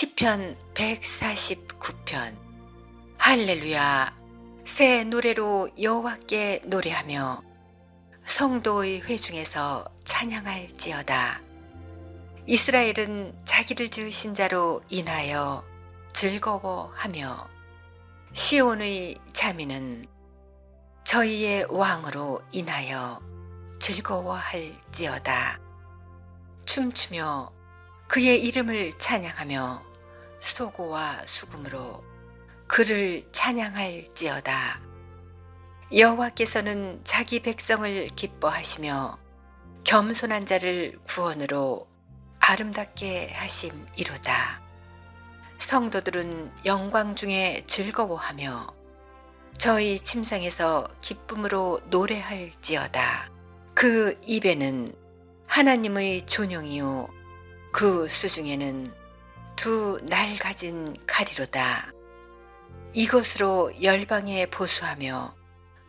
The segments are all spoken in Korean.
시편 149편. 할렐루야. 새 노래로 여호와께 노래하며 성도의 회중에서 찬양할지어다. 이스라엘은 자기를 지으신 자로 인하여 즐거워하며 시온의 자민은 저희의 왕으로 인하여 즐거워할지어다. 춤추며 그의 이름을 찬양하며 소고와 수금으로 그를 찬양할지어다. 여호와께서는 자기 백성을 기뻐하시며 겸손한 자를 구원으로 아름답게 하심이로다. 성도들은 영광 중에 즐거워하며 저희 침상에서 기쁨으로 노래할지어다. 그 입에는 하나님의 존영이요 그 수중에는 두 날 가진 가리로다. 이것으로 열방에 보수하며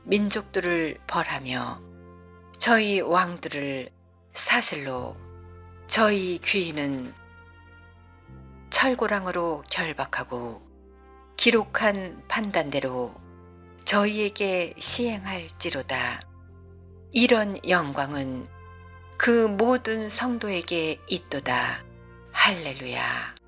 민족들을 벌하며 저희 왕들을 사슬로 저희 귀인은 철고랑으로 결박하고 기록한 판단대로 저희에게 시행할지로다. 이런 영광은 그 모든 성도에게 있도다. 할렐루야.